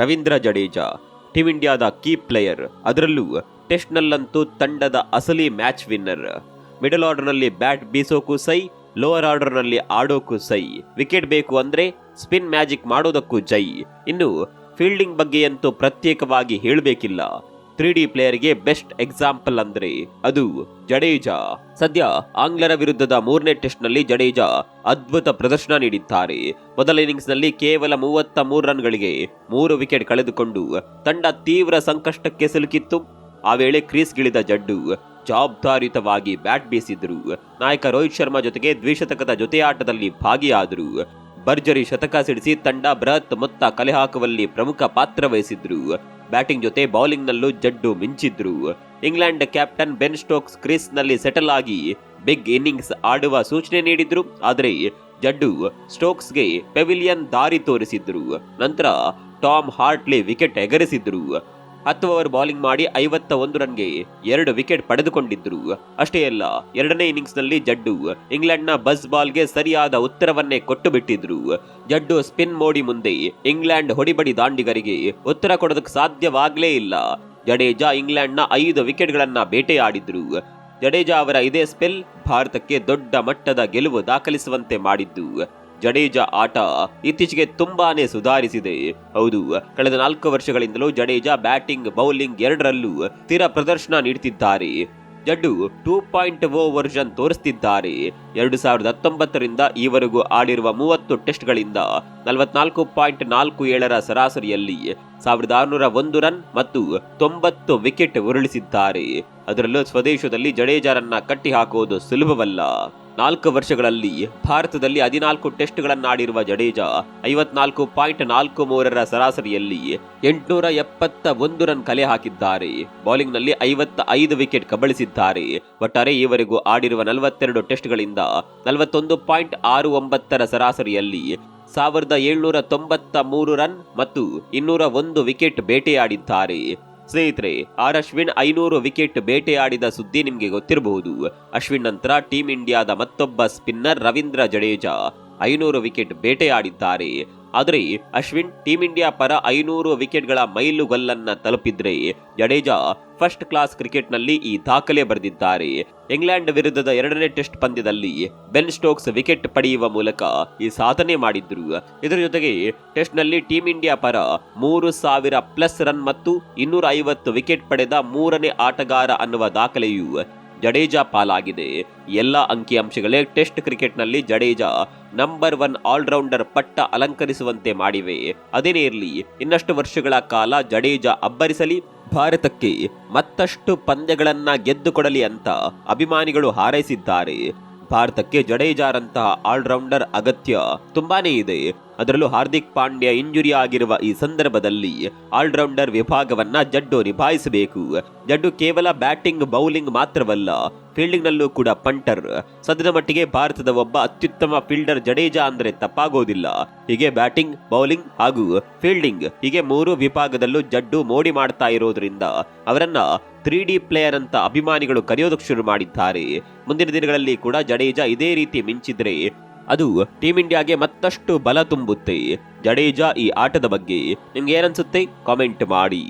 Ravindra Jadeja team ಇಂಡಿಯಾದ key player ಅದರಲ್ಲೂ ಟೆಸ್ಟ್ನಲ್ಲಂತೂ ತಂಡದ ಅಸಲಿ ಮ್ಯಾಚ್ ವಿನ್ನರ್ ಮಿಡಲ್ ಆರ್ಡರ್ನಲ್ಲಿ ಬ್ಯಾಟ್ ಬೀಸೋಕು ಸೈ ಲೋವರ್ ಆರ್ಡರ್ನಲ್ಲಿ ಆಡೋಕು ಸೈ. ವಿಕೆಟ್ ಬೇಕು ಅಂದ್ರೆ ಸ್ಪಿನ್ ಮ್ಯಾಜಿಕ್ ಮಾಡೋದಕ್ಕೂ ಜೈ. ಇನ್ನು ಫೀಲ್ಡಿಂಗ್ ಬಗ್ಗೆಯಂತೂ ಪ್ರತ್ಯೇಕವಾಗಿ ಹೇಳಬೇಕಿಲ್ಲ. ತ್ರೀ ಡಿ ಪ್ಲೇಯರ್ಗೆ ಬೆಸ್ಟ್ ಎಕ್ಸಾಂಪಲ್ ಅಂದ್ರೆ ಅದು ಜಡೇಜಾ. ಸದ್ಯ ಆಂಗ್ಲರ ವಿರುದ್ಧದ ಮೂರನೇ ಟೆಸ್ಟ್ನಲ್ಲಿ ಜಡೇಜಾ ಅದ್ಭುತ ಪ್ರದರ್ಶನ ನೀಡಿದ್ದಾರೆ. ಮೊದಲ ಇನ್ನಿಂಗ್ಸ್ನಲ್ಲಿ ಕೇವಲ ಮೂವತ್ತ ಮೂರು ರನ್ಗಳಿಗೆ ಮೂರು ವಿಕೆಟ್ ಕಳೆದುಕೊಂಡು ತಂಡ ತೀವ್ರ ಸಂಕಷ್ಟಕ್ಕೆ ಸಿಲುಕಿತ್ತು. ಆ ವೇಳೆ ಕ್ರೀಸ್ಗಿಳಿದ ಜಡ್ಡು ಜವಾಬ್ದಾರಿಯುತವಾಗಿ ಬ್ಯಾಟ್ ಬೀಸಿದ್ರು. ನಾಯಕ ರೋಹಿತ್ ಶರ್ಮಾ ಜೊತೆಗೆ ದ್ವಿಶತಕದ ಜೊತೆಯಾಟದಲ್ಲಿ ಭಾಗಿಯಾದರು. ಭರ್ಜರಿ ಶತಕ ಸಿಡಿಸಿ ತಂಡ ಬೃಹತ್ ಮೊತ್ತ ಕಲೆ ಹಾಕುವಲ್ಲಿ ಪ್ರಮುಖ ಪಾತ್ರ ವಹಿಸಿದ್ರು. ಬ್ಯಾಟಿಂಗ್ ಜೊತೆ ಬೌಲಿಂಗ್ನಲ್ಲೂ ಜಡ್ಡು ಮಿಂಚಿದ್ರು. ಇಂಗ್ಲೆಂಡ್ ಕ್ಯಾಪ್ಟನ್ ಬೆನ್ ಸ್ಟೋಕ್ಸ್ ಕ್ರೀಸ್ನಲ್ಲಿ ಸೆಟಲ್ ಆಗಿ ಬಿಗ್ ಇನ್ನಿಂಗ್ಸ್ ಆಡುವ ಸೂಚನೆ ನೀಡಿದ್ರು. ಆದರೆ ಜಡ್ಡು ಸ್ಟೋಕ್ಸ್ಗೆ ಪೆವಿಲಿಯನ್ ದಾರಿ ತೋರಿಸಿದ್ರು. ನಂತರ ಟಾಮ್ ಹಾರ್ಟ್ಲಿ ವಿಕೆಟ್ ಎಗರಿಸಿದ್ರು. ಹತ್ತು ಓವರ್ ಬೌಲಿಂಗ್ ಮಾಡಿ ಐವತ್ತ ಒಂದು ರನ್ಗೆ ಎರಡು ವಿಕೆಟ್ ಪಡೆದುಕೊಂಡಿದ್ರು ಅಷ್ಟೇ ಅಲ್ಲ, ಎರಡನೇ ಇನ್ನಿಂಗ್ಸ್ನಲ್ಲಿ ಜಡ್ಡು ಇಂಗ್ಲೆಂಡ್ನ ಬಸ್ ಬಾಲ್ಗೆ ಸರಿಯಾದ ಉತ್ತರವನ್ನೇ ಕೊಟ್ಟು ಬಿಟ್ಟಿದ್ರು ಜಡ್ಡು ಸ್ಪಿನ್ ಮೋಡಿ ಮುಂದೆ ಇಂಗ್ಲೆಂಡ್ ಹೊಡಿಬಡಿ ದಾಂಡಿಗರಿಗೆ ಉತ್ತರ ಕೊಡೋದಕ್ಕೆ ಸಾಧ್ಯವಾಗಲೇ ಇಲ್ಲ. ಜಡೇಜಾ ಇಂಗ್ಲೆಂಡ್ನ ಐದು ವಿಕೆಟ್ಗಳನ್ನ ಬೇಟೆಯಾಡಿದ್ರು. ಜಡೇಜಾ ಅವರ ಇದೇ ಸ್ಪೆಲ್ ಭಾರತಕ್ಕೆ ದೊಡ್ಡ ಮಟ್ಟದ ಗೆಲುವು ದಾಖಲಿಸುವಂತೆ ಮಾಡಿದ್ದು. ಜಡೇಜಾ ಆಟ ಇತ್ತೀಚೆಗೆ ತುಂಬಾನೇ ಸುಧಾರಿಸಿದೆ. ಹೌದು, ಕಳೆದ ನಾಲ್ಕು ವರ್ಷಗಳಿಂದಲೂ ಜಡೇಜಾ ಬ್ಯಾಟಿಂಗ್, ಬೌಲಿಂಗ್ ಎರಡರಲ್ಲೂ ಸ್ಥಿರ ಪ್ರದರ್ಶನ ನೀಡುತ್ತಿದ್ದಾರೆ Jaddu two point O version ತೋರಿಸುತ್ತಿದ್ದಾರೆ ಎರಡು ಸಾವಿರದ ಹತ್ತೊಂಬತ್ತರಿಂದ ಈವರೆಗೂ ಆಡಿರುವ ಮೂವತ್ತು ಟೆಸ್ಟ್ಗಳಿಂದ ನಲವತ್ನಾಲ್ಕು ಪಾಯಿಂಟ್ ನಾಲ್ಕು ಏಳರ ಸರಾಸರಿಯಲ್ಲಿ ಸಾವಿರದ ಆರುನೂರ ಒಂದು ರನ್ ಮತ್ತು ತೊಂಬತ್ತು ವಿಕೆಟ್ ಉರುಳಿಸಿದ್ದಾರೆ. ಅದರಲ್ಲೂ ಸ್ವದೇಶದಲ್ಲಿ ಜಡೇಜಾರನ್ನ ಕಟ್ಟಿಹಾಕುವುದು ಸುಲಭವಲ್ಲ. ನಾಲ್ಕು ವರ್ಷಗಳಲ್ಲಿ ಭಾರತದಲ್ಲಿ ಹದಿನಾಲ್ಕು ಟೆಸ್ಟ್ಗಳನ್ನಾಡಿರುವ ಜಡೇಜಾ ಐವತ್ನಾಲ್ಕು ಪಾಯಿಂಟ್ ನಾಲ್ಕು ಮೂರರ ಸರಾಸರಿಯಲ್ಲಿ ಎಂಟುನೂರ ಎಪ್ಪತ್ತ ಒಂದು ರನ್ ಕಲೆ ಹಾಕಿದ್ದಾರೆ. ಬೌಲಿಂಗ್ನಲ್ಲಿ ಐವತ್ತ ಐದು ವಿಕೆಟ್ ಕಬಳಿಸಿದ್ದಾರೆ. ಒಟ್ಟಾರೆ ಈವರೆಗೂ ಆಡಿರುವ ನಲವತ್ತೆರಡು ಟೆಸ್ಟ್ಗಳಿಂದ ನಲವತ್ತೊಂದು ಪಾಯಿಂಟ್ ಆರು ಒಂಬತ್ತರ ಸರಾಸರಿಯಲ್ಲಿ ಸಾವಿರದ ಏಳ್ನೂರ ತೊಂಬತ್ತ ಮೂರು ರನ್ ಮತ್ತು ಇನ್ನೂರ ಒಂದು ವಿಕೆಟ್ ಬೇಟೆಯಾಡಿದ್ದಾರೆ. ಸ್ನೇಹಿತರೆ, ಆರ್ ಅಶ್ವಿನ್ ಐನೂರು ವಿಕೆಟ್ ಬೇಟೆಯಾಡಿದ ಸುದ್ದಿ ನಿಮಗೆ ಗೊತ್ತಿರಬಹುದು. ಅಶ್ವಿನ್ ನಂತರ ಟೀಂ ಇಂಡಿಯಾದ ಮತ್ತೊಬ್ಬ ಸ್ಪಿನ್ನರ್ ರವೀಂದ್ರ ಜಡೇಜಾ ಐನೂರು ವಿಕೆಟ್ ಬೇಟೆಯಾಡಿದ್ದಾರೆ. ಆದರೆ ಅಶ್ವಿನ್ ಟೀಂ ಇಂಡಿಯಾ ಪರ ಐನೂರು ವಿಕೆಟ್ಗಳ ಮೈಲುಗಲ್ಲನ್ನ ತಲುಪಿದ್ರೆ ಜಡೇಜಾ ಫಸ್ಟ್ ಕ್ಲಾಸ್ ಕ್ರಿಕೆಟ್ನಲ್ಲಿ ಈ ದಾಖಲೆ ಬರೆದಿದ್ದಾರೆ. ಇಂಗ್ಲೆಂಡ್ ವಿರುದ್ಧದ ಎರಡನೇ ಟೆಸ್ಟ್ ಪಂದ್ಯದಲ್ಲಿ ಬೆನ್ ಸ್ಟೋಕ್ಸ್ ವಿಕೆಟ್ ಪಡೆಯುವ ಮೂಲಕ ಈ ಸಾಧನೆ ಮಾಡಿದ್ರು. ಇದರ ಜೊತೆಗೆ ಟೆಸ್ಟ್ನಲ್ಲಿ ಟೀಂ ಇಂಡಿಯಾ ಪರ ಮೂರು ಸಾವಿರ ಪ್ಲಸ್ ರನ್ ಮತ್ತು ಇನ್ನೂರ ಐವತ್ತು ವಿಕೆಟ್ ಪಡೆದ ಮೂರನೇ ಆಟಗಾರ ಅನ್ನುವ ದಾಖಲೆಯು ಜಡೇಜಾ ಪಾಲಾಗಿದೆ. ಎಲ್ಲ ಅಂಕಿಅಂಶಗಳೇ ಟೆಸ್ಟ್ ಕ್ರಿಕೆಟ್ನಲ್ಲಿ ಜಡೇಜಾ ನಂಬರ್ ಒನ್ ಆಲ್ರೌಂಡರ್ ಪಟ್ಟ ಅಲಂಕರಿಸುವಂತೆ ಮಾಡಿವೆ. ಅದೇನೇ ಇರಲಿ, ಇನ್ನಷ್ಟು ವರ್ಷಗಳ ಕಾಲ ಜಡೇಜಾ ಅಬ್ಬರಿಸಲಿ, ಭಾರತಕ್ಕೆ ಮತ್ತಷ್ಟು ಪಂದ್ಯಗಳನ್ನ ಗೆದ್ದುಕೊಡಲಿ ಅಂತ ಅಭಿಮಾನಿಗಳು ಹಾರೈಸಿದ್ದಾರೆ. ಭಾರತಕ್ಕೆ ಜಡೇಜಾರಂತಹ ಆಲ್ರೌಂಡರ್ ಅಗತ್ಯ ತುಂಬಾನೇ ಇದೆ. ಅದರಲ್ಲೂ ಹಾರ್ದಿಕ್ ಪಾಂಡ್ಯ ಇಂಜುರಿ ಆಗಿರುವ ಈ ಸಂದರ್ಭದಲ್ಲಿ ಆಲ್ರೌಂಡರ್ ವಿಭಾಗವನ್ನ ಜಡ್ಡು ನಿಭಾಯಿಸಬೇಕು. ಜಡ್ಡು ಕೇವಲ ಬ್ಯಾಟಿಂಗ್, ಬೌಲಿಂಗ್ ಮಾತ್ರವಲ್ಲ, ಫೀಲ್ಡಿಂಗ್ನಲ್ಲೂ ಕೂಡ ಪಂಟರ್. ಸದ್ಯದ ಮಟ್ಟಿಗೆ ಭಾರತದ ಒಬ್ಬ ಅತ್ಯುತ್ತಮ ಫೀಲ್ಡರ್ ಜಡೇಜಾ ಅಂದ್ರೆ ತಪ್ಪಾಗೋದಿಲ್ಲ. ಹೀಗೆ ಬ್ಯಾಟಿಂಗ್, ಬೌಲಿಂಗ್ ಹಾಗೂ ಫೀಲ್ಡಿಂಗ್ ಹೀಗೆ ಮೂರು ವಿಭಾಗದಲ್ಲೂ ಜಡ್ಡು ಮೋಡಿ ಮಾಡ್ತಾ ಇರೋದ್ರಿಂದ ಅವರನ್ನ ತ್ರೀ ಡಿ ಪ್ಲೇಯರ್ ಅಂತ ಅಭಿಮಾನಿಗಳು ಕರೆಯೋದಕ್ಕೆ ಶುರು ಮಾಡಿದ್ದಾರೆ. ಮುಂದಿನ ದಿನಗಳಲ್ಲಿ ಕೂಡ ಜಡೇಜಾ ಇದೇ ರೀತಿ ಮಿಂಚಿದ್ರೆ ಅದು ಟೀಮ್ ಇಂಡಿಯಾಗೆ ಮತ್ತಷ್ಟು ಬಲ ತುಂಬುತ್ತೆ. ಜಡೇಜಾ ಈ ಆಟದ ಬಗ್ಗೆ ನಿಮ್ಗೆ ಏನನ್ಸುತ್ತೆ ಕಾಮೆಂಟ್ ಮಾಡಿ.